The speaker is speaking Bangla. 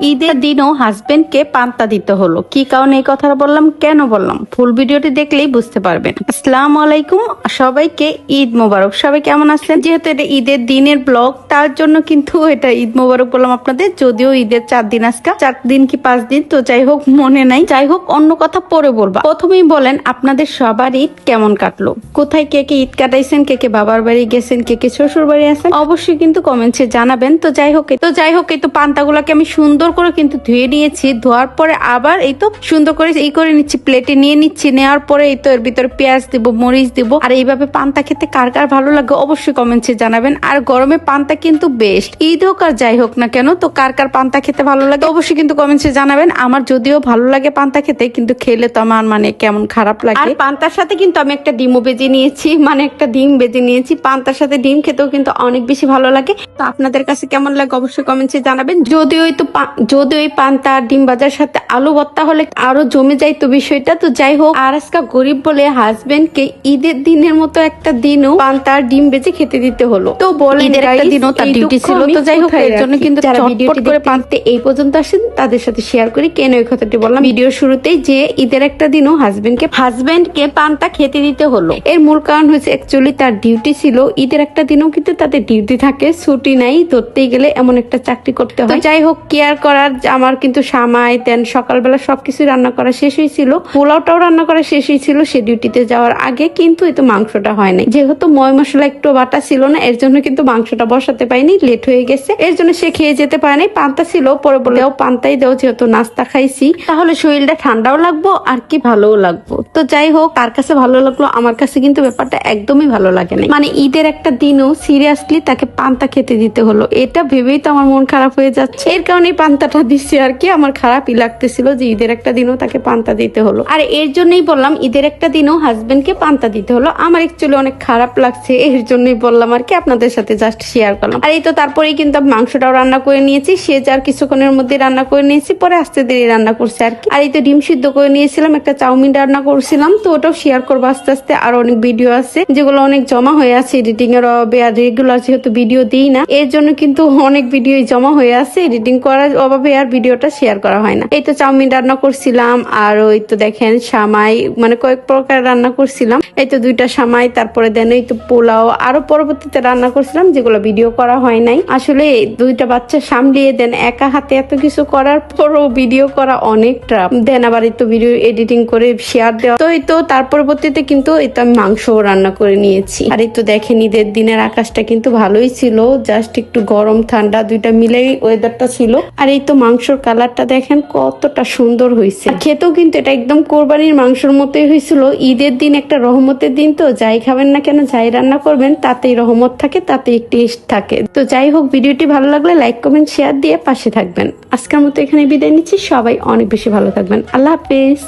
ঈদের দিনও হাজবেন্ডকে পান্তা দিতে হলো। কি কারণে এই কথাটা বললাম? কেন বললাম? ফুল ভিডিওটি দেখলেই বুঝতে পারবেন। আসসালাম আলাইকুম, সবাইকে ঈদ মোবারক। সবাই কেমন আছেন? যেহেতু এটা ঈদের দিনের ব্লগ তার জন্য কিন্তু এটা ঈদ মোবারক বললাম আপনাদের। যদিও ঈদের চার দিন আজকে, চার দিন কি পাঁচ দিন? তো যাই হোক, মনে নাই। যাই হোক, অন্য কথা পরে বলবা। প্রথমেই বলেন, আপনাদের সবার ঈদ কেমন কাটলো? কোথায় কে কে ঈদ কাটাইছেন? কে কে বাবার বাড়ি গেছেন? কে কে শ্বশুর বাড়ি আছেন? অবশ্যই কিন্তু কমেন্টসে জানাবেন। তো যাই হোক, তো যাই হোক, এই তো পান্তাগুলোকে আমি সুন্দর করে কিন্তু ধুয়ে নিয়েছি। ধোয়ার পরে আবার এই তো সুন্দর করে এই করে নিচ্ছি প্লেটে নিয়ে নিচ্ছি। নেওয়ার পরে এই তো এর ভিতরে পেঁয়াজ দিব, মরিচ দিব। আর এইভাবে পান্তা খেতে কার কার ভালো লাগে অবশ্যই কমেন্টসে জানাবেন। আর গরমে পান্তা কিন্তু বেস্ট ঈদ হোক আর যাই হোক না কেন, তো কার কার পান্তা খেতে ভালো লাগে অবশ্যই কিন্তু কমেন্টসে জানাবেন। আমার যদিও ভালো লাগে পান্তা খেতে, কিন্তু খেলে তো আমার মানে কেমন খারাপ লাগে। আর পান্তার সাথে কিন্তু আমি একটা ডিমও বেজে নিয়েছি মানে একটা ডিম বেজে নিয়েছি। পান্তার সাথে ডিম খেতেও কিন্তু অনেক বেশি ভালো লাগে। তো আপনাদের কাছে কেমন লাগে অবশ্যই কমেন্টসে জানাবেন। যদি ওই তো যদি ওই পান্তা আর ডিম বাজার সাথে আলু ভর্তা হলে আরও জমে যাইতো বিষয়টা। তো যাই হোক আর আজকে গরিব বলে হাজবেন্ডকে ঈদের দিনের মতো একটা দিনও পান্তা আর ডিম বেজে খেতে দিতে হলো। তো বলে ঈদের একটা দিনও তার ডিউটি ছিল। তো যাই হোক এর জন্য কিন্তু যারা ভিডিওটি করে পান্তে এই পর্যন্ত আসেন তাদের সাথে শেয়ার করি। কেন ওই কথাটি বললাম? ভিডিও শুরুতেই যে ঈদের একটা দিনও হাজবেন্ডকে হাজবেন্ডকে পান্তা খেতে দিতে হলো। এর মূল কারণ হচ্ছে অ্যাকচুয়ালি তার ডিউটি ছিল। ঈদের একটা দিনও কিন্তু তাদের ডিউটি থাকে ছুটি নাই ধরতে গেলে এমন একটা চাকরি করতে হয়। যাই হোক কেয়ার করার আমার কিন্তু সামাই, দেন সকালবেলা সবকিছু রান্না করা শেষ হয়েছিল পোলাওটাও রান্না করা শেষ হয়েছিল সে ডিউটিতে যাওয়ার আগে কিন্তু এই তো মাংসটা হয় নাই। যেহেতু ময় মশলা একটু বাটা ছিল না, এর জন্য কিন্তু মাংসটা বসাতে পাইনি লেট হয়ে গেছে। এর জন্য সে খেয়ে যেতে পারে নাই পান্তা ছিল, পরে বলেও পান্তাই দেও, যেহেতু নাস্তা খাইছি। তাহলে শরীরটা ঠান্ডাও লাগবো আর কি ভালোও লাগবো। তো যাই হোক কার কাছে ভালো লাগল, আমার কাছে কিন্তু ব্যাপারটা একদমই ভালো লাগে না মানে ঈদের একটা দিনও সিরিয়াসলি তাকে পান্তা খেতে দিতে হলো। এটা ভেবেই তো আমার মন খারাপ হয়ে যাচ্ছে। এর কারণেই পান্তাটা দিচ্ছি আর কি, আমার খারাপই লাগতেছিল যে ঈদের একটা দিনও তাকে পান্তা দিতে হলো। আর এর জন্যই বললাম, ঈদের একটা দিনও হাজবেন্ডকে পান্তা দিতে হলো। আমার একচুয়ালি অনেক খারাপ লাগছে, এর জন্যই বললাম আর কি, আপনাদের সাথে জাস্ট শেয়ার করলাম। আর এই তো তারপরেই কিন্তু মাংসটাও রান্না করে নিয়েছি, সে যার কিছুক্ষণের মধ্যে রান্না করে নিয়েছি, পরে আস্তে দেরি রান্না করছে আর কি। আর এই তো ডিম সিদ্ধ করে নিয়েছিলাম, একটা চাউমিন রান্না করছিলাম, তো ওটাও শেয়ার করব আস্তে আস্তে। আর অনেক ভিডিও আছে, যেগুলো অনেক জমা হয়ে আছে এডিটিং এর অভাবে, আর রেগুলার যেহেতু ভিডিও দিই না, এর জন্য কিন্তু অনেক ভিডিও জমা হয়ে আছে এডিটিং করার অভাবে আর ভিডিওটা শেয়ার করা হয় না। এই তো চাউমিন রান্না করছিলাম, আর ওই তো দেখেন সামাই মানে কয়েক প্রকার রান্না করছিলাম। এই তো দুইটা সামাই, তারপরে দেন এই তো পোলাও। আরও পরবর্তীতে রান্না করছিলাম, যেগুলো ভিডিও করা হয় নাই। আসলে দুইটা বাচ্চা সামলিয়ে দেন একা হাতে এত কিছু করার পরও ভিডিও করা অনেক ট্রাপ দেন আবার এই তো ভিডিও এডিটিং করে শেয়ার দেওয়া। তো এই তো তার পরবর্তীতে কিন্তু এই তো আমি মাংস রান্না করে নিয়েছি। আর এই তো দেখেন ঈদের দিনের আকাশটা কিন্তু ভালোই ছিল জাস্ট একটু গরম, ঠান্ডা, দুইটা মিলেই ওয়েদারটা ছিল। আর এই তো মাংসর কালারটা দেখেন কতটা সুন্দর হয়েছে খেতেও কিন্তু এটা একদম কোরবানির মাংসর মতোই হয়েছিল ঈদের দিন একটা রহমতের দিন তো, যাই খাবেন না কেন, যাই রান্না করবেন, তাতেই রহমত থাকে, তাতেই টেস্ট থাকে। তো যাই হোক, ভিডিওটি ভালো লাগলে লাইক কমেন্ট শেয়ার দিয়ে পাশে থাকবেন। আজকের মতো এখানে বিদায় নিচ্ছি। সবাই অনেক বেশি ভালো থাকবেন। আল্লাহ হাফেজ।